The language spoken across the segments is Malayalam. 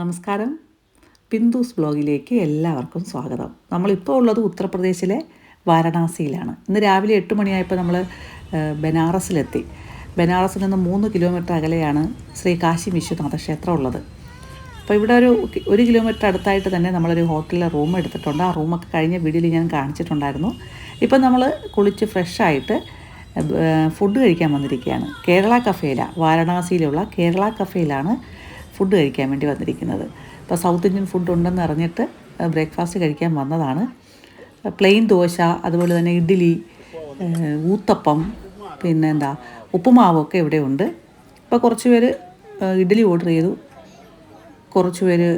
നമസ്കാരം. ബിന്ദുസ് ബ്ലോഗിലേക്ക് എല്ലാവർക്കും സ്വാഗതം. നമ്മളിപ്പോൾ ഉള്ളത് ഉത്തർപ്രദേശിലെ വാരണാസിയിലാണ്. ഇന്ന് രാവിലെ എട്ട് മണിയായപ്പോൾ നമ്മൾ ബനാറസിലെത്തി. ബനാറസിൽ നിന്ന് മൂന്ന് കിലോമീറ്റർ അകലെയാണ് ശ്രീ കാശി വിശ്വനാഥ ക്ഷേത്രം ഉള്ളത്. അപ്പോൾ ഇവിടെ ഒരു ഒരു കിലോമീറ്റർ അടുത്തായിട്ട് തന്നെ നമ്മളൊരു ഹോട്ടലിലെ റൂം എടുത്തിട്ടുണ്ട്. ആ റൂമൊക്കെ കഴിഞ്ഞ വീഡിയോയിൽ ഞാൻ കാണിച്ചിട്ടുണ്ടായിരുന്നു. ഇപ്പം നമ്മൾ കുളിച്ച് ഫ്രഷായിട്ട് ഫുഡ് കഴിക്കാൻ വന്നിരിക്കുകയാണ്. കേരള കഫേല വാരണാസിയിലുള്ള കേരള കഫേയിലാണ് ഫുഡ് കഴിക്കാൻ വേണ്ടി വന്നിരിക്കുന്നത്. അപ്പോൾ സൗത്ത് ഇന്ത്യൻ ഫുഡ് ഉണ്ടെന്ന് അറിഞ്ഞിട്ട് ബ്രേക്ക്ഫാസ്റ്റ് കഴിക്കാൻ വന്നതാണ്. പ്ലെയിൻ ദോശ അതുപോലെ തന്നെ ഇഡ്ഡലി ഊത്തപ്പം പിന്നെ എന്താ ഉപ്പുമാവൊക്കെ ഇവിടെ ഉണ്ട്. അപ്പോൾ കുറച്ച് പേര് ഇഡ്ഡലി ഓർഡർ ചെയ്തു. കുറച്ച് പേര്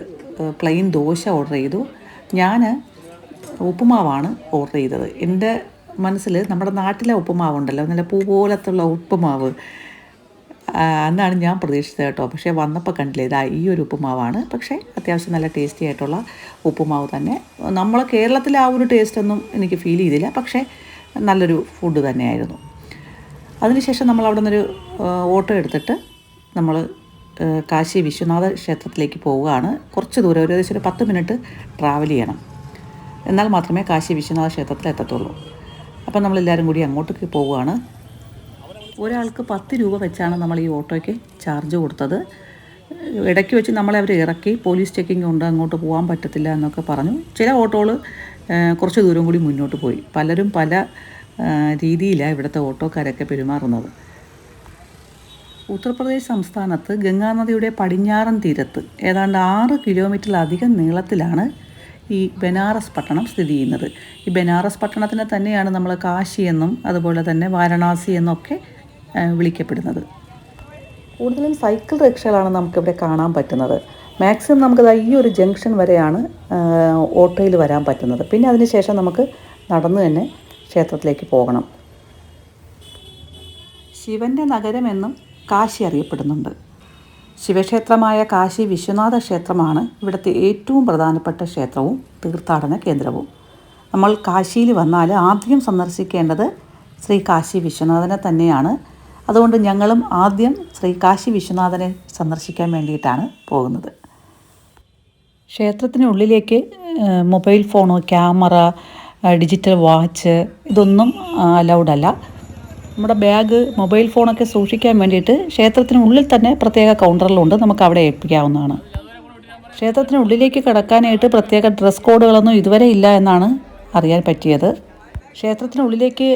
പ്ലെയിൻ ദോശ ഓർഡർ ചെയ്തു. ഞാൻ ഉപ്പുമാവാണ് ഓർഡർ ചെയ്തത്. എന്റെ മനസ്സിൽ നമ്മുടെ നാട്ടിലെ ഉപ്പുമാവുണ്ടല്ലോ നല്ല പൂ പോലത്തുള്ള ഉപ്പുമാവ്. ആ, അന്നാണ് ഞാൻ പ്രതീക്ഷിച്ചത് കേട്ടോ. പക്ഷേ വന്നപ്പോൾ കണ്ടില്ല ഇതാ ഈ ഒരു ഉപ്പുമാവാണ്. പക്ഷേ അത്യാവശ്യം നല്ല ടേസ്റ്റി ആയിട്ടുള്ള ഉപ്പുമാവ് തന്നെ. നമ്മൾ കേരളത്തിലെ ആ ഒരു ടേസ്റ്റൊന്നും എനിക്ക് ഫീൽ ചെയ്തില്ല. പക്ഷേ നല്ലൊരു ഫുഡ് തന്നെയായിരുന്നു. അതിനുശേഷം നമ്മൾ അവിടെ നിന്നൊരു ഓട്ടോ എടുത്തിട്ട് നമ്മൾ കാശി വിശ്വനാഥ ക്ഷേത്രത്തിലേക്ക് പോവുകയാണ്. കുറച്ച് ദൂരം ഒരു ഏകദേശം ഒരു പത്ത് മിനിറ്റ് ട്രാവൽ ചെയ്യണം. എന്നാൽ മാത്രമേ കാശി വിശ്വനാഥ ക്ഷേത്രത്തിൽ എത്തത്തുള്ളൂ. അപ്പം നമ്മളെല്ലാവരും കൂടി അങ്ങോട്ടേക്ക് പോവുകയാണ്. ഒരാൾക്ക് പത്ത് രൂപ വെച്ചാണ് നമ്മൾ ഈ ഓട്ടോയ്ക്ക് ചാർജ് കൊടുത്തത്. ഇടയ്ക്ക് വെച്ച് നമ്മളെ അവർ ഇറക്കി പോലീസ് ചെക്കിംഗ് ഉണ്ട് അങ്ങോട്ട് പോകാൻ പറ്റത്തില്ല എന്നൊക്കെ പറഞ്ഞു. ചില ഓട്ടോകൾ കുറച്ച് ദൂരം കൂടി മുന്നോട്ട് പോയി. പലരും പല രീതിയിലാണ് ഇവിടുത്തെ ഓട്ടോക്കാരൊക്കെ പെരുമാറുന്നത്. ഉത്തർപ്രദേശ് സംസ്ഥാനത്ത് ഗംഗാനദിയുടെ പടിഞ്ഞാറൻ തീരത്ത് ഏതാണ്ട് ആറ് കിലോമീറ്ററിലധികം നീളത്തിലാണ് ഈ ബനാറസ് പട്ടണം സ്ഥിതി ചെയ്യുന്നത്. ഈ ബനാറസ് പട്ടണത്തിനെ തന്നെയാണ് നമ്മൾ കാശി എന്നും അതുപോലെ തന്നെ വാരണാസി എന്നൊക്കെ വിളിക്കപ്പെടുന്നത്. കൂടുതലും സൈക്കിൾ റിക്ഷകളാണ് നമുക്കിവിടെ കാണാൻ പറ്റുന്നത്. മാക്സിമം നമുക്കത് ഈ ഒരു ജംഗ്ഷൻ വരെയാണ് ഓട്ടോയിൽ വരാൻ പറ്റുന്നത്. പിന്നെ അതിനുശേഷം നമുക്ക് നടന്നു തന്നെ ക്ഷേത്രത്തിലേക്ക് പോകണം. ശിവന്റെ നഗരമെന്നും കാശി അറിയപ്പെടുന്നുണ്ട്. ശിവക്ഷേത്രമായ കാശി വിശ്വനാഥ ക്ഷേത്രമാണ് ഇവിടുത്തെ ഏറ്റവും പ്രധാനപ്പെട്ട ക്ഷേത്രവും തീർത്ഥാടന കേന്ദ്രവും. നമ്മൾ കാശിയിൽ വന്നാൽ ആദ്യം സന്ദർശിക്കേണ്ടത് ശ്രീ കാശി വിശ്വനാഥനെ തന്നെയാണ്. അതുകൊണ്ട് ഞങ്ങളും ആദ്യം ശ്രീ കാശി വിശ്വനാഥനെ സന്ദർശിക്കാൻ വേണ്ടിയിട്ടാണ് പോകുന്നത്. ക്ഷേത്രത്തിനുള്ളിലേക്ക് മൊബൈൽ ഫോണോ ക്യാമറ ഡിജിറ്റൽ വാച്ച് ഇതൊന്നും അലൗഡല്ല നമ്മുടെ ബാഗ് മൊബൈൽ ഫോണൊക്കെ സൂക്ഷിക്കാൻ വേണ്ടിയിട്ട് ക്ഷേത്രത്തിനുള്ളിൽ തന്നെ പ്രത്യേക കൗണ്ടറിലുണ്ട്. നമുക്ക് അവിടെ ഏൽപ്പിക്കാവുന്നതാണ്. ക്ഷേത്രത്തിനുള്ളിലേക്ക് കടക്കാനായിട്ട് പ്രത്യേക ഡ്രസ് കോഡുകളൊന്നും ഇതുവരെ ഇല്ല എന്നാണ് അറിയാൻ പറ്റിയത്. ക്ഷേത്രത്തിനുള്ളിലേക്ക്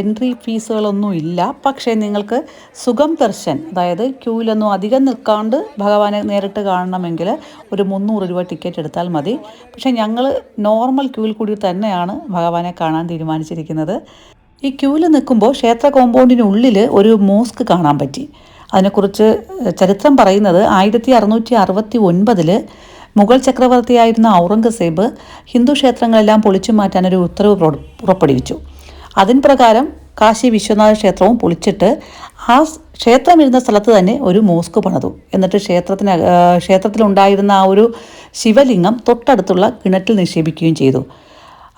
എൻട്രി ഫീസുകളൊന്നും ഇല്ല. പക്ഷേ നിങ്ങൾക്ക് സുഖം ദർശൻ അതായത് ക്യൂവിലൊന്നും അധികം നിൽക്കാണ്ട് ഭഗവാനെ നേരിട്ട് കാണണമെങ്കിൽ ഒരു മുന്നൂറ് രൂപ ടിക്കറ്റ് എടുത്താൽ മതി. പക്ഷേ ഞങ്ങൾ നോർമൽ ക്യൂവിൽ കൂടി തന്നെയാണ് ഭഗവാനെ കാണാൻ തീരുമാനിച്ചിരിക്കുന്നത്. ഈ ക്യൂവിൽ നിൽക്കുമ്പോൾ ക്ഷേത്ര കോമ്പൗണ്ടിനുള്ളിൽ ഒരു മോസ്ക് കാണാൻ പറ്റി. അതിനെക്കുറിച്ച് ചരിത്രം പറയുന്നത് ആയിരത്തി അറുന്നൂറ്റി അറുപത്തി ഒൻപതിൽ മുഗൾ ചക്രവർത്തിയായിരുന്ന ഔറംഗസേബ് ഹിന്ദു ക്ഷേത്രങ്ങളെല്ലാം പൊളിച്ചു മാറ്റാൻ ഒരു ഉത്തരവ് പുറപ്പെടുവിച്ചു. അതിൻ പ്രകാരം കാശി വിശ്വനാഥ ക്ഷേത്രവും പൊളിച്ചിട്ട് ആ ക്ഷേത്രം ഇരുന്ന സ്ഥലത്ത് തന്നെ ഒരു മോസ്ക് പണിതു. എന്നിട്ട് ക്ഷേത്രത്തിന് ക്ഷേത്രത്തിലുണ്ടായിരുന്ന ആ ഒരു ശിവലിംഗം തൊട്ടടുത്തുള്ള കിണറ്റിൽ നിക്ഷേപിക്കുകയും ചെയ്തു.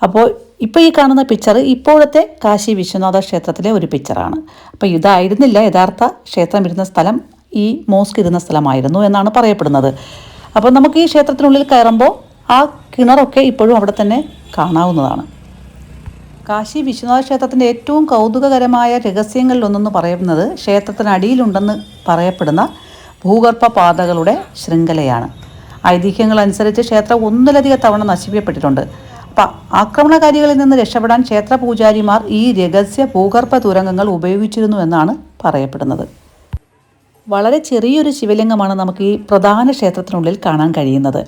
അപ്പോൾ ഇപ്പോൾ ഈ കാണുന്ന പിക്ചർ ഇപ്പോഴത്തെ കാശി വിശ്വനാഥ ക്ഷേത്രത്തിലെ ഒരു പിക്ചറാണ് അപ്പോൾ ഇതായിരുന്നില്ല യഥാർത്ഥ ക്ഷേത്രം ഇരുന്ന സ്ഥലം ഈ മോസ്ക് ഇരുന്ന സ്ഥലമായിരുന്നു എന്നാണ് പറയപ്പെടുന്നത്. അപ്പോൾ നമുക്ക് ഈ ക്ഷേത്രത്തിനുള്ളിൽ കയറുമ്പോൾ ആ കിണറൊക്കെ ഇപ്പോഴും അവിടെ തന്നെ കാണാവുന്നതാണ്. കാശി വിശ്വനാഥ ക്ഷേത്രത്തിന്റെ ഏറ്റവും കൗതുകകരമായ രഹസ്യങ്ങളിലൊന്നെന്ന് പറയുന്നത് ക്ഷേത്രത്തിനടിയിലുണ്ടെന്ന് പറയപ്പെടുന്ന ഭൂഗർഭ പാതകളുടെ ശൃംഖലയാണ്. ഐതിഹ്യങ്ങൾ അനുസരിച്ച് ക്ഷേത്രം ഒന്നിലധികം തവണ നശിപ്പിക്കപ്പെട്ടിട്ടുണ്ട്. അപ്പം ആക്രമണകാരികളിൽ നിന്ന് രക്ഷപ്പെടാൻ ക്ഷേത്ര പൂജാരിമാർ ഈ രഹസ്യ ഭൂഗർഭ തുരങ്കങ്ങൾ ഉപയോഗിച്ചിരുന്നു എന്നാണ് പറയപ്പെടുന്നത്. വളരെ ചെറിയൊരു ശിവലിംഗമാണ് നമുക്ക് ഈ പ്രധാന ക്ഷേത്രത്തിനുള്ളിൽ കാണാൻ കഴിയുന്നത്.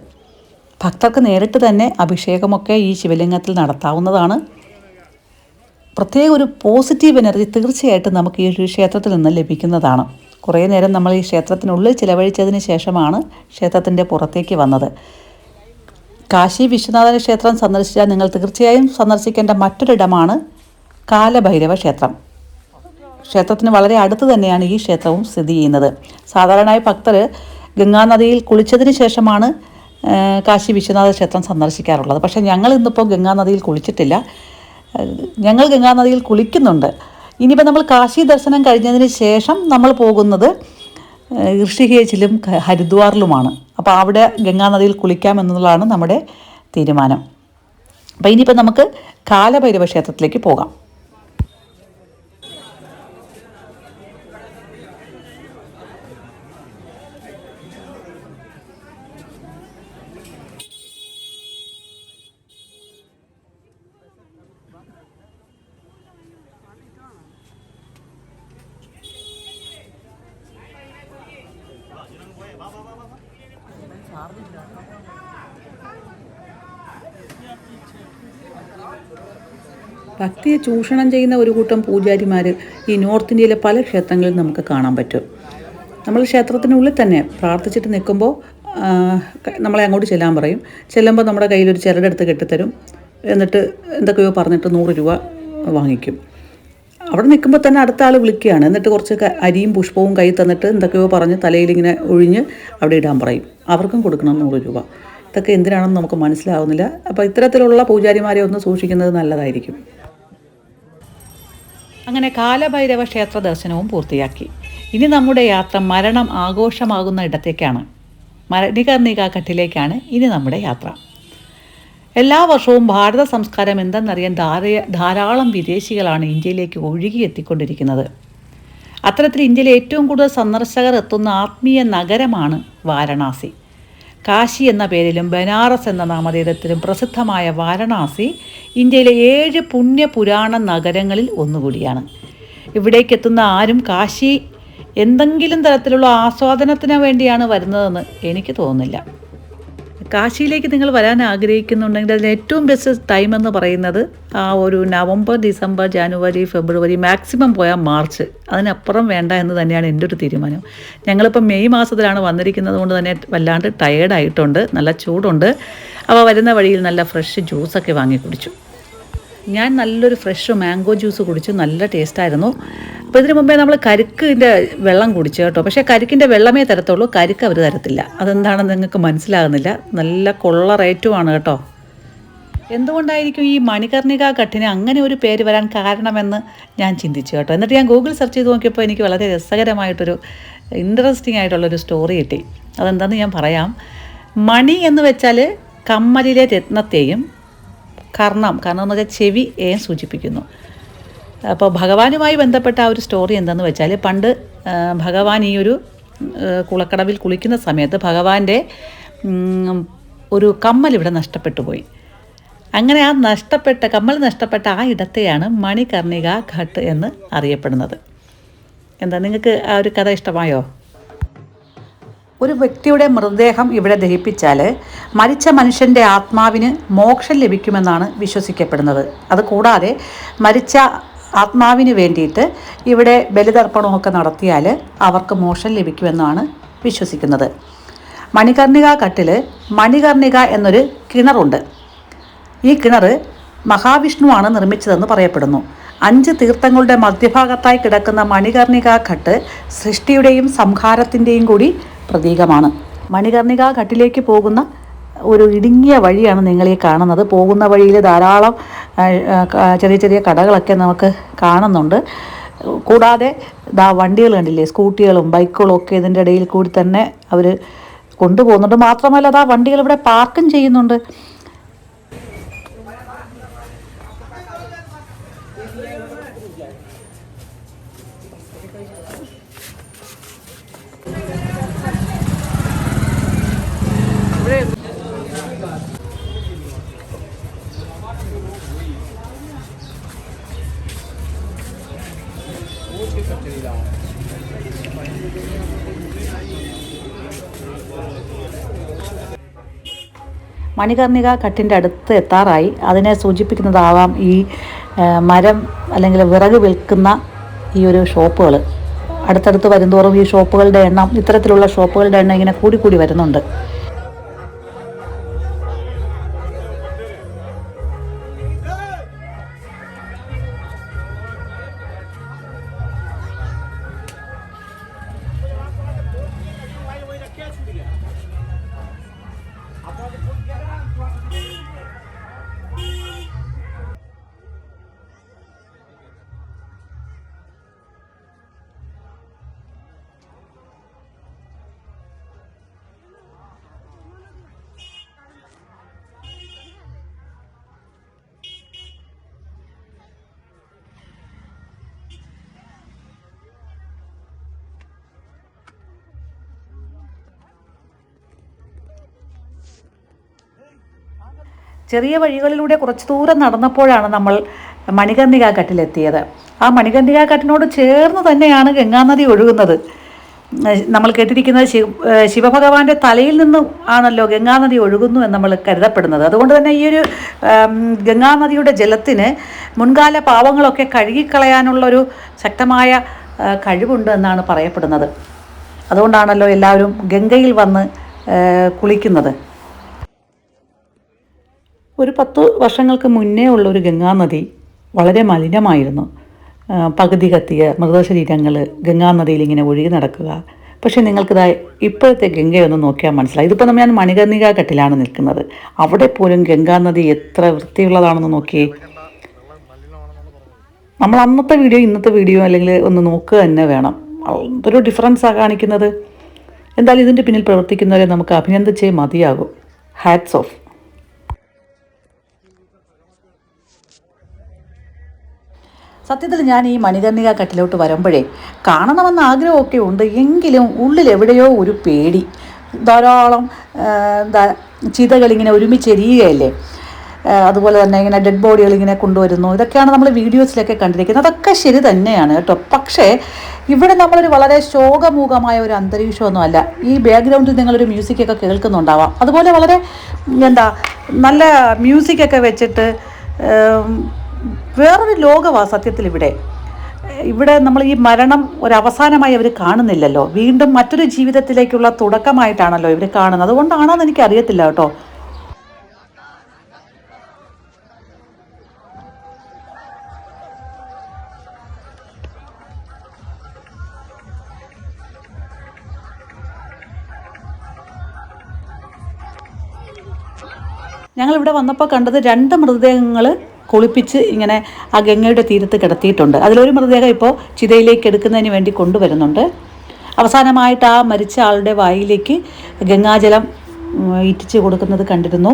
ഭക്തർക്ക് നേരിട്ട് തന്നെ അഭിഷേകമൊക്കെ ഈ ശിവലിംഗത്തിൽ നടത്താവുന്നതാണ്. പ്രത്യേക ഒരു പോസിറ്റീവ് എനർജി തീർച്ചയായിട്ടും നമുക്ക് ഈ ഒരു ക്ഷേത്രത്തിൽ നിന്ന് ലഭിക്കുന്നതാണ്. കുറേ നേരം നമ്മൾ ഈ ക്ഷേത്രത്തിനുള്ളിൽ ചിലവഴിച്ചതിന് ശേഷമാണ് ക്ഷേത്രത്തിന്റെ പുറത്തേക്ക് വന്നത്. കാശി വിശ്വനാഥ ക്ഷേത്രം സന്ദർശിച്ചാൽ നിങ്ങൾ തീർച്ചയായും സന്ദർശിക്കേണ്ട മറ്റൊരിടമാണ് കാലഭൈരവ ക്ഷേത്രം. ക്ഷേത്രത്തിന് വളരെ അടുത്ത് തന്നെയാണ് ഈ ക്ഷേത്രവും സ്ഥിതി ചെയ്യുന്നത്. സാധാരണയായി ഭക്തർ ഗംഗാനദിയിൽ കുളിച്ചതിന് ശേഷമാണ് കാശി വിശ്വനാഥ ക്ഷേത്രം സന്ദർശിക്കാറുള്ളത്. പക്ഷേ ഞങ്ങൾ ഇന്നിപ്പോൾ ഗംഗാനദിയിൽ കുളിച്ചിട്ടില്ല. ഞങ്ങൾ ഗംഗാനദിയിൽ കുളിക്കുന്നുണ്ട്. ഇനിയിപ്പോൾ നമ്മൾ കാശി ദർശനം കഴിഞ്ഞതിന് ശേഷം നമ്മൾ പോകുന്നത് ഋഷികേശിലും ഹരിദ്വാറിലുമാണ്. അപ്പോൾ അവിടെ ഗംഗാനദിയിൽ കുളിക്കാം എന്നുള്ളതാണ് നമ്മുടെ തീരുമാനം. അപ്പോൾ ഇനിയിപ്പോൾ നമുക്ക് കാലഭൈരവ ക്ഷേത്രത്തിലേക്ക് പോകാം. ഭക്തിയെ ചൂഷണം ചെയ്യുന്ന ഒരു കൂട്ടം പൂജാരിമാർ ഈ നോർത്ത് ഇന്ത്യയിലെ പല ക്ഷേത്രങ്ങളിൽ നമുക്ക് കാണാൻ പറ്റും. നമ്മൾ ക്ഷേത്രത്തിനുള്ളിൽ തന്നെ പ്രാർത്ഥിച്ചിട്ട് നിൽക്കുമ്പോൾ നമ്മളെ അങ്ങോട്ട് ചെല്ലാൻ പറയും. ചെല്ലുമ്പോൾ നമ്മുടെ കയ്യിലൊരു ചിരടെടുത്ത് കെട്ടിത്തരും. എന്നിട്ട് എന്തൊക്കെയോ പറഞ്ഞിട്ട് നൂറ് രൂപ വാങ്ങിക്കും. അവിടെ നിൽക്കുമ്പോൾ തന്നെ അടുത്ത ആൾ വിളിക്കുകയാണ്. എന്നിട്ട് കുറച്ച് അരിയും പുഷ്പവും കൈ തന്നിട്ട് എന്തൊക്കെയോ പറഞ്ഞ് തലയിലിങ്ങനെ ഒഴിഞ്ഞ് അവിടെ ഇടാൻ പറയും. അവർക്കും കൊടുക്കണം നൂറ് രൂപ. ഇതൊക്കെ എന്തിനാണെന്ന് നമുക്ക് മനസ്സിലാവുന്നില്ല. അപ്പോൾ ഇത്തരത്തിലുള്ള പൂജാരിമാരെ ഒന്ന് സൂക്ഷിക്കുന്നത് നല്ലതായിരിക്കും. അങ്ങനെ കാലഭൈരവ ക്ഷേത്ര ദർശനവും പൂർത്തിയാക്കി. ഇനി നമ്മുടെ യാത്ര മരണം ആഘോഷമാകുന്ന ഇടത്തേക്കാണ്. മരണികർണികാഘട്ടിലേക്കാണ് ഇനി നമ്മുടെ യാത്ര. എല്ലാ വർഷവും ഭാരത സംസ്കാരം എന്തെന്നറിയാൻ ധാര ധാരാളം വിദേശികളാണ് ഇന്ത്യയിലേക്ക് ഒഴുകിയെത്തിക്കൊണ്ടിരിക്കുന്നത് അത്തരത്തിൽ ഇന്ത്യയിലെ ഏറ്റവും കൂടുതൽ സന്ദർശകർ എത്തുന്ന ആത്മീയ നഗരമാണ് വാരണാസി. കാശി എന്ന പേരിലും ബനാറസ് എന്ന നാമധേയത്തിലും പ്രസിദ്ധമായ വാരണാസി ഇന്ത്യയിലെ ഏഴ് പുണ്യ പുരാണ നഗരങ്ങളിൽ ഒന്നുകൂടിയാണ്. ഇവിടേക്കെത്തുന്ന ആരും കാശി എന്തെങ്കിലും തരത്തിലുള്ള ആസ്വാദനത്തിന് വേണ്ടിയാണ് വരുന്നതെന്ന് എനിക്ക് തോന്നുന്നില്ല. കാശിയിലേക്ക് നിങ്ങൾ വരാൻ ആഗ്രഹിക്കുന്നുണ്ടെങ്കിൽ അതിൽ ഏറ്റവും ബെസ്റ്റ് ടൈം എന്ന് പറയുന്നത് ആ ഒരു November December January February maximum പോയാൽ മാർച്ച്. അതിനപ്പുറം വേണ്ട എന്ന് തന്നെയാണ് എന്റെ ഒരു തീരുമാനം. ഞങ്ങളിപ്പോൾ മെയ് മാസത്തിലാണ് വന്നിരിക്കുന്നത്. കൊണ്ട് തന്നെ വല്ലാണ്ട് ടയേർഡായിട്ടുണ്ട് നല്ല ചൂടുണ്ട്. അപ്പോൾ വരുന്ന വഴിയിൽ നല്ല ഫ്രഷ് ജ്യൂസൊക്കെ വാങ്ങി കുടിച്ചു. ഞാൻ നല്ലൊരു ഫ്രഷ് മാംഗോ ജ്യൂസ് കുടിച്ചു. നല്ല ടേസ്റ്റായിരുന്നു അപ്പോൾ ഇതിനു മുമ്പേ നമ്മൾ കരിക്കിന്റെ വെള്ളം കുടിച്ചു കേട്ടോ. പക്ഷേ കരിക്കിന്റെ വെള്ളമേ തരത്തുള്ളൂ. കരിക്ക് അവർ തരത്തില്ല. അതെന്താണെന്ന് നിങ്ങൾക്ക് മനസ്സിലാകുന്നില്ല. നല്ല കൊള്ള റേറ്റുമാണ് കേട്ടോ. എന്തുകൊണ്ടായിരിക്കും ഈ മണികർണിക കട്ടിന് അങ്ങനെ ഒരു പേര് വരാൻ കാരണമെന്ന് ഞാൻ ചിന്തിച്ചു കേട്ടോ. എന്നിട്ട് ഞാൻ ഗൂഗിൾ സെർച്ച് ചെയ്ത് നോക്കിയപ്പോൾ എനിക്ക് വളരെ രസകരമായിട്ടൊരു ഇൻട്രസ്റ്റിംഗ് ആയിട്ടുള്ളൊരു സ്റ്റോറി കിട്ടി. അതെന്താണെന്ന് ഞാൻ പറയാം. മണി എന്ന് വെച്ചാൽ കമ്മലിലെ രത്നത്തെയും കർണം കർണം എന്ന് വെച്ചാൽ ചെവിയെയും സൂചിപ്പിക്കുന്നു. അപ്പോൾ ഭഗവാനുമായി ബന്ധപ്പെട്ട ആ ഒരു സ്റ്റോറി എന്താണെന്ന് വെച്ചാൽ പണ്ട് ഭഗവാൻ ഈ ഒരു കുളക്കടവിൽ കുളിക്കുന്ന സമയത്ത് ഭഗവാന്റെ ഒരു കമ്മൽ ഇവിടെ നഷ്ടപ്പെട്ടു പോയി. അങ്ങനെ ആ നഷ്ടപ്പെട്ട കമ്മൽ നഷ്ടപ്പെട്ട ആ ഇടത്തെയാണ് മണികർണിക ഘട്ട് എന്ന് അറിയപ്പെടുന്നത്. എന്താ നിങ്ങൾക്ക് ആ ഒരു കഥ ഇഷ്ടമായോ? ഒരു വ്യക്തിയുടെ മൃതദേഹം ഇവിടെ ദഹിപ്പിച്ചാൽ മരിച്ച മനുഷ്യന്റെ ആത്മാവിന് മോക്ഷം ലഭിക്കുമെന്നാണ് വിശ്വസിക്കപ്പെടുന്നത്. അതുകൂടാതെ മരിച്ച ആത്മാവിന് വേണ്ടിയിട്ട് ഇവിടെ ബലിതർപ്പണമൊക്കെ നടത്തിയാൽ അവർക്ക് മോക്ഷം ലഭിക്കുമെന്നാണ് വിശ്വസിക്കുന്നത്. മണികർണിക കട്ടിൽ മണികർണിക എന്നൊരു കിണറുണ്ട്. ഈ കിണർ മഹാവിഷ്ണുവാണ് നിർമ്മിച്ചതെന്ന് പറയപ്പെടുന്നു. അഞ്ച് തീർത്ഥങ്ങളുടെ മധ്യഭാഗത്തായി കിടക്കുന്ന മണികർണിക ഘട്ട് സൃഷ്ടിയുടെയും സംഹാരത്തിന്റെയും കൂടി പ്രതീകമാണ്. മണികർണിക ഘട്ടിലേക്ക് പോകുന്ന ഒരു ഇടുങ്ങിയ വഴിയാണ് നിങ്ങൾ ഈ കാണുന്നത്. പോകുന്ന വഴിയിൽ ധാരാളം ചെറിയ ചെറിയ കടകളൊക്കെ നമുക്ക് കാണുന്നുണ്ട്. കൂടാതെ ദാ വണ്ടികൾ കണ്ടില്ലേ സ്കൂട്ടികളും ബൈക്കുകളും ഒക്കെ ഇതിന്റെ ഇടയിൽ കൂടി തന്നെ അവർ കൊണ്ടുപോകുന്നുണ്ട്. മാത്രമല്ല ദാ വണ്ടികൾ ഇവിടെ പാർക്കും ചെയ്യുന്നുണ്ട്. മണികർണിക കട്ടിന്റെ അടുത്ത് എത്താറായി. അതിനെ സൂചിപ്പിക്കുന്നതാവാം ഈ മരം അല്ലെങ്കിൽ വിറക് വിൽക്കുന്ന ഈ ഒരു ഷോപ്പുകൾ അടുത്തടുത്ത് വരുന്തോറും ഈ ഷോപ്പുകളുടെ എണ്ണം ഇത്തരത്തിലുള്ള ഷോപ്പുകളുടെ എണ്ണം ഇങ്ങനെ കൂടി കൂടി വരുന്നുണ്ട്. ചെറിയ വഴികളിലൂടെ കുറച്ച് ദൂരം നടന്നപ്പോഴാണ് നമ്മൾ മണികർണിക കട്ടിലെത്തിയത് ആ മണികർണിക കട്ടിനോട് ചേർന്ന് തന്നെയാണ് ഗംഗാനദി ഒഴുകുന്നത്. നമ്മൾ കേട്ടിരിക്കുന്നത് ശിവ ശിവഭഗവാന്റെ തലയിൽ നിന്നും ആണല്ലോ ഗംഗാനദി ഒഴുകുന്നു എന്ന് നമ്മൾ കരുതപ്പെടുന്നത്. അതുകൊണ്ട് തന്നെ ഈ ഒരു ഗംഗാനദിയുടെ ജലത്തിന് മുൻകാല പാവങ്ങളൊക്കെ കഴുകിക്കളയാനുള്ളൊരു ശക്തമായ കഴിവുണ്ട് എന്നാണ് പറയപ്പെടുന്നത്. അതുകൊണ്ടാണല്ലോ എല്ലാവരും ഗംഗയിൽ വന്ന് കുളിക്കുന്നത്. ഒരു പത്ത് വർഷങ്ങൾക്ക് മുന്നേ ഉള്ള ഒരു ഗംഗാനദി വളരെ മലിനമായിരുന്നു. പകുതി കത്തിയ മൃതശരീരങ്ങൾ ഗംഗാനദിയിൽ ഇങ്ങനെ ഒഴുകി നടക്കുക. പക്ഷേ നിങ്ങൾക്കിതാ ഇപ്പോഴത്തെ ഗംഗയൊന്ന് നോക്കിയാൽ മനസ്സിലായി. ഇതിപ്പോൾ നമ്മൾ ഞാൻ മണികർണിക ഘട്ടിലാണ് നിൽക്കുന്നത്. അവിടെ പോലും ഗംഗാനദി എത്ര വൃത്തിയുള്ളതാണെന്ന് നോക്കിയേ. നമ്മൾ അന്നത്തെ വീഡിയോ ഇന്നത്തെ വീഡിയോ അല്ലെങ്കിൽ ഒന്ന് നോക്കുക തന്നെ വേണം. എന്തൊരു ഡിഫറൻസാണ് കാണിക്കുന്നത്. എന്തായാലും ഇതിന്റെ പിന്നിൽ പ്രവർത്തിക്കുന്നവരെ നമുക്ക് അഭിനന്ദിച്ചേ മതിയാകും. ഹാറ്റ്സ് ഓഫ് സത്യത്തിൽ ഞാൻ ഈ മണികർണിക കട്ടിലോട്ട് വരുമ്പോഴേ കാണണമെന്ന് ആഗ്രഹമൊക്കെ ഉണ്ട്. എങ്കിലും ഉള്ളിൽ എവിടെയോ ഒരു പേടി. ധാരാളം എന്താ ചിതകളിങ്ങനെ ഒരുമിച്ചെരിയുകയല്ലേ? അതുപോലെ തന്നെ ഇങ്ങനെ ഡെഡ് ബോഡികൾ ഇങ്ങനെ കൊണ്ടുവരുന്നു. ഇതൊക്കെയാണ് നമ്മൾ വീഡിയോസിലൊക്കെ കണ്ടിരിക്കുന്നത്. അതൊക്കെ ശരി തന്നെയാണ് കേട്ടോ. പക്ഷേ ഇവിടെ നമ്മളൊരു വളരെ ശോകമൂകമായ ഒരു അന്തരീക്ഷമൊന്നും അല്ല. ഈ ബാക്ക്ഗ്രൗണ്ടിൽ നിങ്ങളൊരു മ്യൂസിക്കൊക്കെ കേൾക്കുന്നുണ്ടാവാം. അതുപോലെ വളരെ എന്താ നല്ല മ്യൂസിക്കൊക്കെ വെച്ചിട്ട് വേറൊരു ലോകമാണ് സത്യത്തിൽ ഇവിടെ ഇവിടെ നമ്മൾ ഈ മരണം ഒരു അവസാനമായി അവർ കാണുന്നില്ലല്ലോ. വീണ്ടും മറ്റൊരു ജീവിതത്തിലേക്കുള്ള തുടക്കമായിട്ടാണല്ലോ ഇവർ കാണുന്നത്. അതുകൊണ്ടാണോന്ന് എനിക്ക് അറിയത്തില്ല കേട്ടോ. ഞങ്ങൾ ഇവിടെ വന്നപ്പോൾ കണ്ടത് രണ്ട് മൃതദേഹങ്ങൾ കുളിപ്പിച്ച് ഇങ്ങനെ ആ ഗംഗയുടെ തീരത്ത് കിടത്തിയിട്ടുണ്ട്. അതിലൊരു മൃതദേഹം ഇപ്പോൾ ചിതയിലേക്ക് എടുക്കുന്നതിന് വേണ്ടി കൊണ്ടുവരുന്നുണ്ട്. അവസാനമായിട്ട് ആ മരിച്ച ആളുടെ വായിലേക്ക് ഗംഗാജലം ഇറ്റിച്ച് കൊടുക്കുന്നത് കണ്ടിരുന്നു.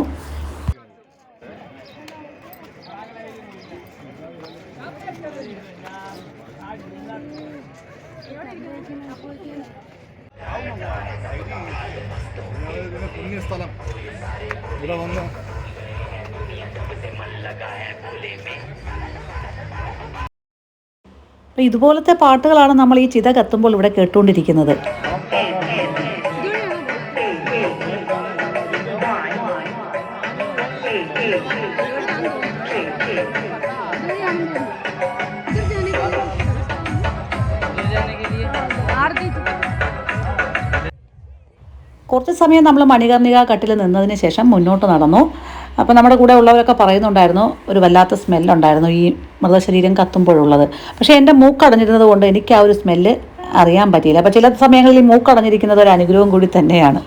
ഇതുപോലത്തെ പാട്ടുകളാണ് നമ്മൾ ഈ ചിത കത്തുമ്പോൾ ഇവിടെ കേട്ടുകൊണ്ടിരിക്കുന്നത്. കുറച്ച് സമയം നമ്മൾ മണികർണിക കട്ടിൽ നിന്നതിന് ശേഷം മുന്നോട്ട് നടന്നു. അപ്പോൾ നമ്മുടെ കൂടെ ഉള്ളവരൊക്കെ പറയുന്നുണ്ടായിരുന്നു ഒരു വല്ലാത്ത സ്മെല്ലുണ്ടായിരുന്നു ഈ മൃതശരീരം കത്തുമ്പോഴുള്ളത്. പക്ഷേ എന്റെ മൂക്കടഞ്ഞിരുന്നത് കൊണ്ട് എനിക്ക് ആ ഒരു സ്മെല്ല് അറിയാൻ പറ്റിയില്ല. അപ്പോൾ ചില സമയങ്ങളിൽ ഈ മൂക്കടഞ്ഞിരിക്കുന്നത് ഒരു അനുഗ്രഹം കൂടി തന്നെയാണ്.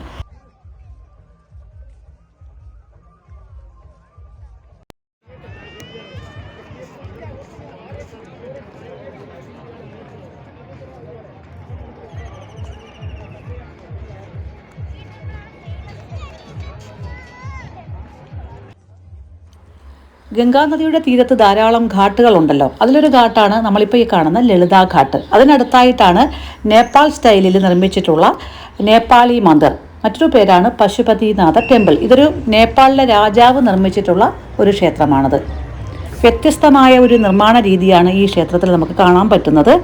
ഗംഗാനദിയുടെ തീരത്ത് ധാരാളം ഘാട്ടുകളുണ്ടല്ലോ. അതിലൊരു ഘാട്ടാണ് നമ്മളിപ്പോൾ ഈ കാണുന്ന ലളിതാ ഘാട്ട് അതിനടുത്തായിട്ടാണ് നേപ്പാൾ സ്റ്റൈലിൽ നിർമ്മിച്ചിട്ടുള്ള നേപ്പാളി മന്ദിർ. മറ്റൊരു പേരാണ് പശുപതിനാഥ ടെമ്പിൾ. ഇതൊരു നേപ്പാളിലെ രാജാവ് നിർമ്മിച്ചിട്ടുള്ള ഒരു ക്ഷേത്രമാണത്. വ്യത്യസ്തമായ ഒരു നിർമ്മാണ രീതിയാണ് ഈ ക്ഷേത്രത്തിൽ നമുക്ക് കാണാൻ പറ്റുന്നത്.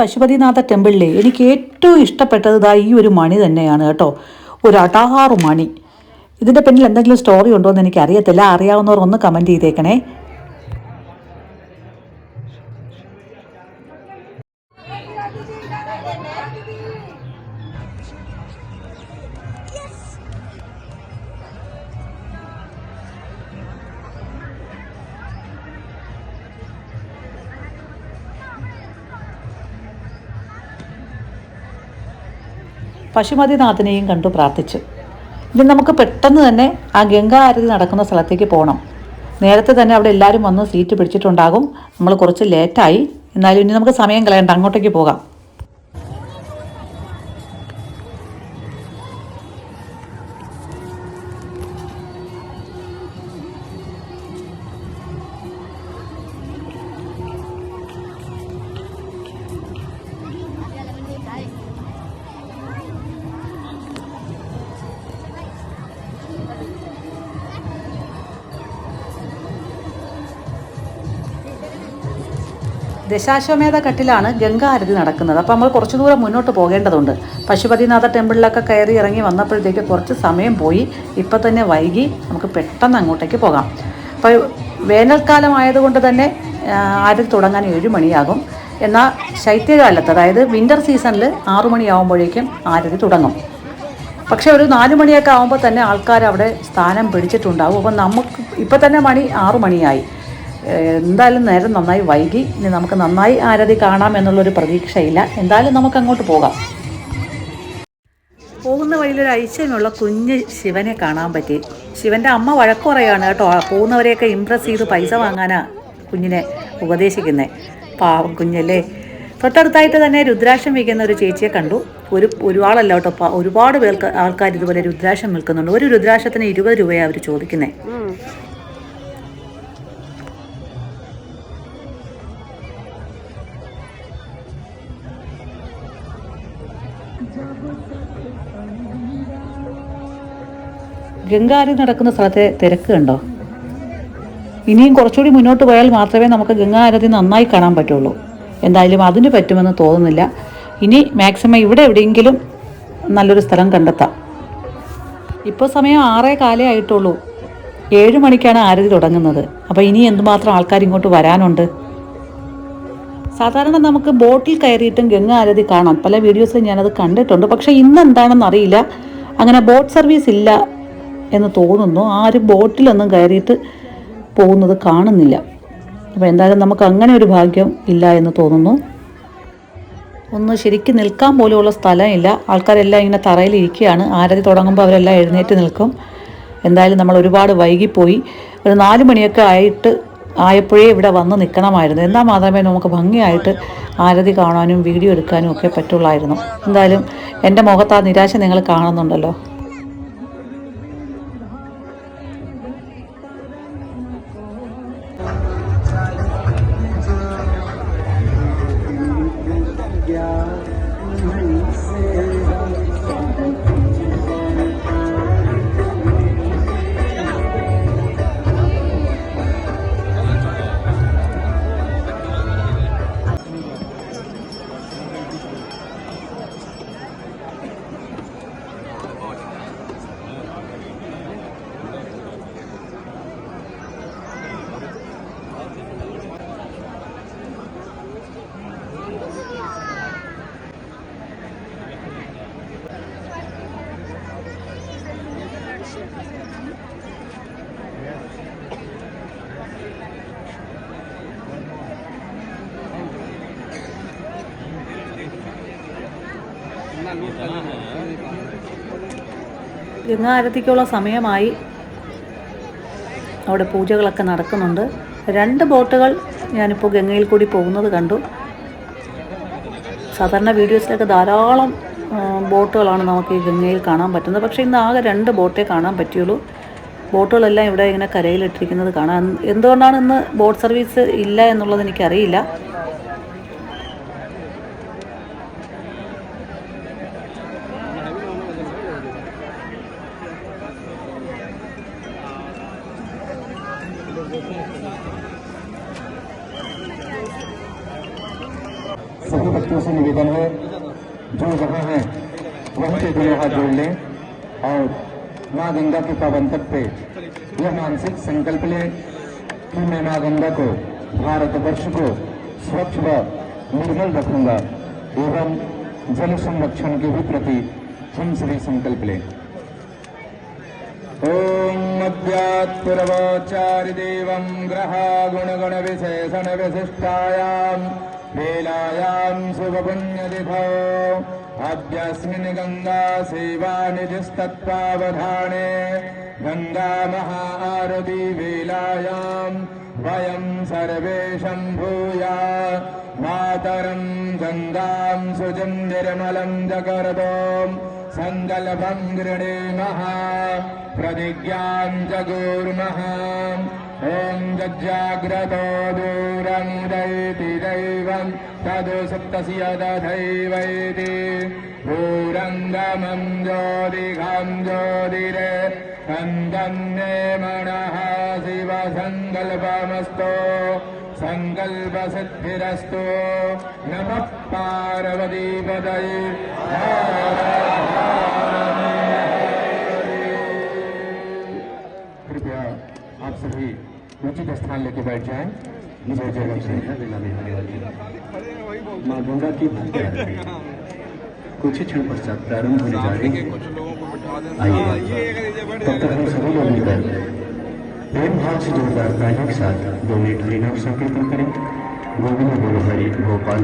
പശുപതിനാഥ ടെമ്പിളിലെ എനിക്ക് ഏറ്റവും ഇഷ്ടപ്പെട്ടത് ഇതാ ഈ ഒരു മണി തന്നെയാണ് കേട്ടോ. ഒരു അടാറു മണി. ഇതിന്റെ പിന്നിൽ എന്തെങ്കിലും സ്റ്റോറി ഉണ്ടോ എന്ന് എനിക്ക് അറിയത്തില്ല അറിയാവുന്നവർ ഒന്ന് കമന്റ് ചെയ്തേക്കണേ. പശുപതിനാഥനെയും കണ്ടു പ്രാർത്ഥിച്ചു. ഇനി നമുക്ക് പെട്ടെന്ന് തന്നെ ആ ഗംഗാ ആരതി നടക്കുന്ന സ്ഥലത്തേക്ക് പോകണം നേരത്തെ തന്നെ അവിടെ എല്ലാവരും വന്ന് സീറ്റ് പിടിച്ചിട്ടുണ്ടാകും. നമ്മൾ കുറച്ച് ലേറ്റായി. എന്നാലും ഇനി നമുക്ക് സമയം കളയണ്ട. അങ്ങോട്ടേക്ക് പോകാം. ദശാശ്വമേധ ഘട്ടിലാണ് ഗംഗാരതി നടക്കുന്നത്. അപ്പോൾ നമ്മൾ കുറച്ച് ദൂരം മുന്നോട്ട് പോകേണ്ടതുണ്ട്. പശുപതിനാഥ ടെമ്പിളിലൊക്കെ കയറി ഇറങ്ങി വന്നപ്പോഴത്തേക്ക് കുറച്ച് സമയം പോയി. ഇപ്പം തന്നെ വൈകി. നമുക്ക് പെട്ടെന്ന് അങ്ങോട്ടേക്ക് പോകാം. അപ്പോൾ വേനൽക്കാലം ആയതുകൊണ്ട് തന്നെ ആ, ആരതി തുടങ്ങാൻ ഏഴ് മണിയാകും. എന്നാൽ ശൈത്യകാലത്ത് അതായത് വിന്റർ സീസണിൽ ആറു മണിയാകുമ്പോഴേക്കും ആരതി തുടങ്ങും. പക്ഷേ ഒരു നാല് മണിയൊക്കെ ആകുമ്പോൾ തന്നെ ആൾക്കാർ അവിടെ സ്ഥാനം പിടിച്ചിട്ടുണ്ടാവും. അപ്പോൾ നമുക്ക് ഇപ്പം തന്നെ മണി ആറു മണിയായി. എന്തായാലും നേരം നന്നായി വൈകി. ഇനി നമുക്ക് നന്നായി ആരതി കാണാം എന്നുള്ളൊരു പ്രതീക്ഷയില്ല. എന്തായാലും നമുക്ക് അങ്ങോട്ട് പോകാം. പോകുന്ന വഴിയിലൊരു ഐശ്വര്യമുള്ള കുഞ്ഞ് ശിവനെ കാണാൻ പറ്റി. ശിവന്റെ അമ്മ വഴക്ക് പറയുകയാണ് കേട്ടോ പോകുന്നവരെയൊക്കെ ഇമ്പ്രസ് ചെയ്ത് പൈസ വാങ്ങാനാ കുഞ്ഞിനെ ഉപദേശിക്കുന്നത് പാവം കുഞ്ഞല്ലേ. തൊട്ടടുത്തായിട്ട് തന്നെ രുദ്രാക്ഷം വിൽക്കുന്ന ഒരു ചേച്ചിയെ കണ്ടു. ഒരു ഒരുപാടല്ല കേട്ടോ ഒരുപാട് പേർക്ക് ആൾക്കാർ ഇതുപോലെ രുദ്രാക്ഷം വിൽക്കുന്നുണ്ട്. ഒരു രുദ്രാക്ഷത്തിന് ഇരുപത് രൂപയാണ് അവർ ചോദിക്കുന്നത് ഗംഗാരതി നടക്കുന്ന സ്ഥലത്തെ തിരക്ക് കണ്ടോ? ഇനിയും കുറച്ചുകൂടി മുന്നോട്ട് പോയാൽ മാത്രമേ നമുക്ക് ഗംഗാരതി നന്നായി കാണാൻ പറ്റുള്ളൂ. എന്തായാലും അതിന് പറ്റുമെന്ന് തോന്നുന്നില്ല. ഇനി മാക്സിമം ഇവിടെ എവിടെയെങ്കിലും നല്ലൊരു സ്ഥലം കണ്ടെത്താം. ഇപ്പോൾ സമയം ആറേ കാലേ ആയിട്ടുള്ളൂ. ഏഴ് മണിക്കാണ് ആരതി തുടങ്ങുന്നത്. അപ്പോൾ ഇനി എന്തുമാത്രം ആൾക്കാർ ഇങ്ങോട്ട് വരാനുണ്ട്? സാധാരണ നമുക്ക് ബോട്ടിൽ കയറിയിട്ടും ഗംഗ ആരതി കാണാം. പല വീഡിയോസിലും ഞാനത് കണ്ടിട്ടുണ്ട്. പക്ഷേ ഇന്ന് എന്താണെന്ന് അറിയില്ല. അങ്ങനെ ബോട്ട് സർവീസ് ഇല്ല. എന്ന് തോന്നുന്നു. ആരും ബോട്ടിലൊന്നും കയറിയിട്ട് പോകുന്നത് കാണുന്നില്ല. അപ്പോൾ എന്തായാലും നമുക്ക് അങ്ങനെ ഒരു ഭാഗ്യം ഇല്ല എന്ന് തോന്നുന്നു. ഒന്ന് ശരിക്കും നിൽക്കാൻ പോലുമുള്ള സ്ഥലമില്ല. ആൾക്കാരെല്ലാം ഇങ്ങനെ തറയിൽ ഇരിക്കുകയാണ്. ആരതി തുടങ്ങുമ്പോൾ അവരെല്ലാം എഴുന്നേറ്റ് നിൽക്കും. എന്തായാലും നമ്മൾ ഒരുപാട് വൈകിപ്പോയി. ഒരു നാല് മണിയൊക്കെ ആയിട്ട് ആയപ്പോഴേ ഇവിടെ വന്ന് നിൽക്കണമായിരുന്നു. എന്നാൽ മാത്രമേ നമുക്ക് ഭംഗിയായിട്ട് ആരതി കാണാനും വീഡിയോ എടുക്കാനും ഒക്കെ പറ്റുള്ളായിരുന്നു. എന്തായാലും എന്റെ മുഖത്ത് ആ നിരാശ നിങ്ങൾ കാണുന്നുണ്ടല്ലോ. ഗംഗാരതിക്കുള്ള സമയമായി അവിടെ പൂജകളൊക്കെ നടക്കുന്നുണ്ട്. രണ്ട് ബോട്ടുകൾ ഞാനിപ്പോൾ ഗംഗയിൽ കൂടി പോകുന്നത് കണ്ടു. സാധാരണ വീഡിയോസിലൊക്കെ ധാരാളം ബോട്ടുകളാണ് നമുക്ക് ഈ ഗംഗയിൽ കാണാൻ പറ്റുന്നത്. പക്ഷേ ഇന്ന് ആകെ രണ്ട് ബോട്ടേ കാണാൻ പറ്റിയുള്ളൂ. ബോട്ടുകളെല്ലാം ഇവിടെ ഇങ്ങനെ കരയിലിട്ടിരിക്കുന്നത് കാണാം എന്തുകൊണ്ടാണ് ഇന്ന് ബോട്ട് സർവീസ് ഇല്ല എന്നുള്ളത് എനിക്കറിയില്ല. बच्चों से निवेदन है, जो जहाँ हैं, वहीं पे दोनों हाथ जोड़ लें और माँ गंगा के पावन तट पे यह मानसिक संकल्प लें कि मैं माँ गंगा को, भारतवर्ष को स्वच्छ व निर्मल रखूँगा एवं जल संरक्षण के भी प्रति हम सभी संकल्प लें। ॐ मद्यात्पुरवोच्चारिदेवं ग्रहा गुणगुणविशेषणविशिष्टायां लीलायाम् सुभपुण्यतिभौ अद्यस्मिन् गङ्गा सेवानिधिस्तत्त्वावधाने गङ्गामहा आरती वेलायाम् वयम् सर्वे शम्भूय। मातरम् गङ्गाम् सुजम् निर्मलम् जगरदम्। सङ्कल्पम् गृणीमः प्रतिज्ञाम् जगुर्मः ॐ जाग्रतो दूरमुदैति दैवम् तद् सप्तस्य यदैवैति भूरङ्गमम् ज्योतिघम् ज्योतिरे अङ्गम् मे मणः शिव सङ्गल्पमस्तु सङ्कल्प नमः पार्वदीपदै उचित स्थान लेके बैठ जाए। जय जगत माँ गंगा की कुछ ही क्षण पश्चात प्रारंभ होने जा रही है। तब तक हम सभी लोग मिलकर प्रेम भाव से जोरदार तालियों के साथ दो मिनट हरिनाम संकीर्तन करें। गोविंद बोलो हरि गोपाल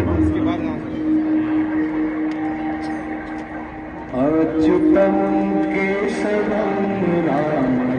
अच्युतम केशवम राम।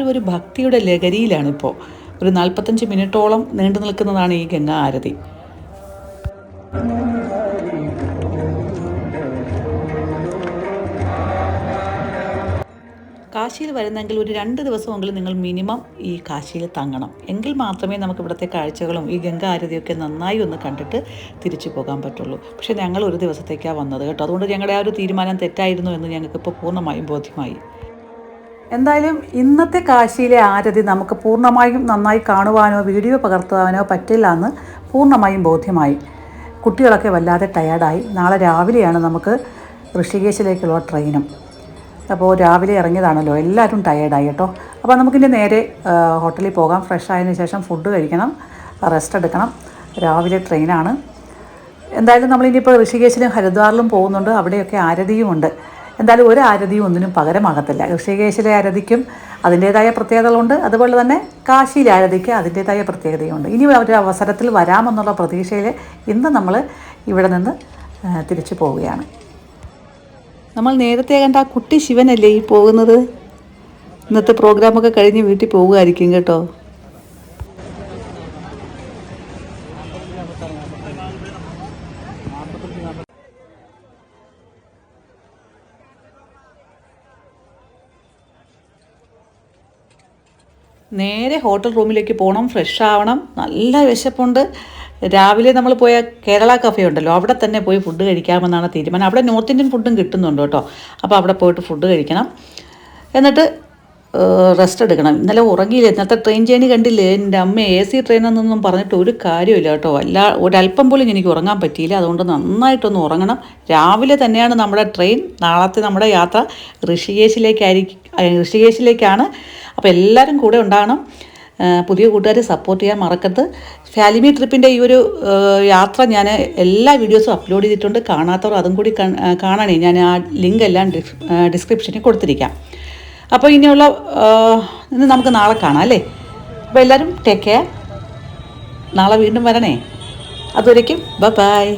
എല്ലാവരും ഒരു ഭക്തിയുടെ ലഹരിയിലാണിപ്പോൾ ഒരു നാൽപ്പത്തഞ്ച് മിനിറ്റോളം നീണ്ടു നിൽക്കുന്നതാണ് ഈ ഗംഗാ ആരതി കാശിയിൽ വരുന്നെങ്കിൽ ഒരു രണ്ട് ദിവസമെങ്കിലും നിങ്ങൾ മിനിമം ഈ കാശിയിൽ തങ്ങണം. എങ്കിൽ മാത്രമേ നമുക്ക് ഇവിടുത്തെ കാഴ്ചകളും ഈ ഗംഗാ ആരതിയൊക്കെ നന്നായി ഒന്ന് കണ്ടിട്ട് തിരിച്ചു പോകാൻ പറ്റുള്ളൂ. പക്ഷേ ഞങ്ങൾ ഒരു ദിവസത്തേക്കാണ് വന്നത് കേട്ടോ. അതുകൊണ്ട് ഞങ്ങളുടെ ആ ഒരു തീരുമാനം തെറ്റായിരുന്നു എന്ന് ഞങ്ങൾക്ക് ഞങ്ങൾക്കിപ്പോൾ പൂർണമായും ബോധ്യമായി. എന്തായാലും ഇന്നത്തെ കാശിയിലെ ആരതി നമുക്ക് പൂർണമായും നന്നായി കാണുവാനോ വീഡിയോ പകർത്തുവാനോ പറ്റില്ല എന്ന് പൂർണമായും ബോധ്യമായി. കുട്ടികളൊക്കെ വല്ലാതെ ടയേർഡായി നാളെ രാവിലെയാണ് നമുക്ക് ഋഷികേശിലേക്കുള്ള ട്രെയിനും. അപ്പോൾ രാവിലെ ഇറങ്ങിയതാണല്ലോ. എല്ലാവരും ടയേർഡായി കേട്ടോ. അപ്പോൾ നമുക്കിന്റെ നേരെ ഹോട്ടലിൽ പോകാം. ഫ്രഷ് ആയതിനു ശേഷം ഫുഡ് കഴിക്കണം. റെസ്റ്റ് എടുക്കണം. രാവിലെ ട്രെയിനാണ്. എന്തായാലും നമ്മളിനിയിപ്പോൾ ഋഷികേശിലും ഹരിദ്വാറിലും പോകുന്നുണ്ട്. അവിടെയൊക്കെ ആരതിയുമുണ്ട് എന്തായാലും ഒരു ആരതിയും ഒന്നിനും പകരമാകത്തില്ല. ഋഷികേശിലെ ആരതിക്കും അതിന്റേതായ പ്രത്യേകതകളുണ്ട്. അതുപോലെ തന്നെ കാശിയിലെ ആരതിക്ക് അതിന്റേതായ പ്രത്യേകതയുണ്ട്. ഇനി ഒരു അവസരത്തിൽ വരാമെന്നുള്ള പ്രതീക്ഷയിൽ ഇന്ന് നമ്മൾ ഇവിടെ നിന്ന് തിരിച്ചു പോവുകയാണ്. നമ്മൾ നേരത്തെ കണ്ട കുട്ടി ശിവനല്ലേ ഈ പോകുന്നത്? ഇന്നത്തെ പ്രോഗ്രാമൊക്കെ കഴിഞ്ഞ് വീട്ടിൽ പോകുമായിരിക്കും കേട്ടോ. നേരെ ഹോട്ടൽ റൂമിലേക്ക് പോകണം ഫ്രഷ് ആവണം. നല്ല വിശപ്പുണ്ട്. രാവിലെ നമ്മൾ പോയ കേരള കഫേ ഉണ്ടല്ലോ അവിടെ തന്നെ പോയി ഫുഡ് കഴിക്കാമെന്നാണ് തീരുമാനം. അവിടെ നോർത്ത് ഇന്ത്യൻ ഫുഡും കിട്ടുന്നുണ്ട് കേട്ടോ. അപ്പോൾ അവിടെ പോയിട്ട് ഫുഡ് കഴിക്കണം. എന്നിട്ട് റെസ്റ്റ് എടുക്കണം. ഇന്നലെ ഉറങ്ങിയില്ല. ഇന്നത്തെ ട്രെയിൻ ജേണി കണ്ടില്ലേ? എന്റെ അമ്മ എ സി ട്രെയിനെന്നൊന്നും പറഞ്ഞിട്ട് ഒരു കാര്യമില്ല കേട്ടോ. അല്ല ഒരല്പം പോലും എനിക്ക് ഉറങ്ങാൻ പറ്റിയില്ല. അതുകൊണ്ട് നന്നായിട്ടൊന്ന് ഉറങ്ങണം. രാവിലെ തന്നെയാണ് നമ്മുടെ ട്രെയിൻ നാളത്തെ നമ്മുടെ യാത്ര ഋഷികേശിലേക്കായിരിക്കും ഋഷികേശിലേക്കാണ്. അപ്പോൾ എല്ലാവരും കൂടെ ഉണ്ടാകണം. പുതിയ കൂട്ടുകാരെ സപ്പോർട്ട് ചെയ്യാൻ മറക്കരുത്. ഫാലിമി ട്രിപ്പിന്റെ ഈ ഒരു യാത്ര ഞാൻ എല്ലാ വീഡിയോസും അപ്ലോഡ് ചെയ്തിട്ടുണ്ട്. കാണാത്തവർ അതും കൂടി കാണ്- കാണണേ. ഞാൻ ആ ലിങ്ക് എല്ലാം ഡിസ്ക്രിപ്ഷനിൽ കൊടുത്തിരിക്കാം. അപ്പോൾ ഇനിയുള്ള ഇന്ന് നമുക്ക് നാളെ കാണാം അല്ലേ? അപ്പോൾ എല്ലാവരും ടേക്ക് കെയർ നാളെ വീണ്ടും വരണേ. അതുവരേക്കും ബൈ ബൈ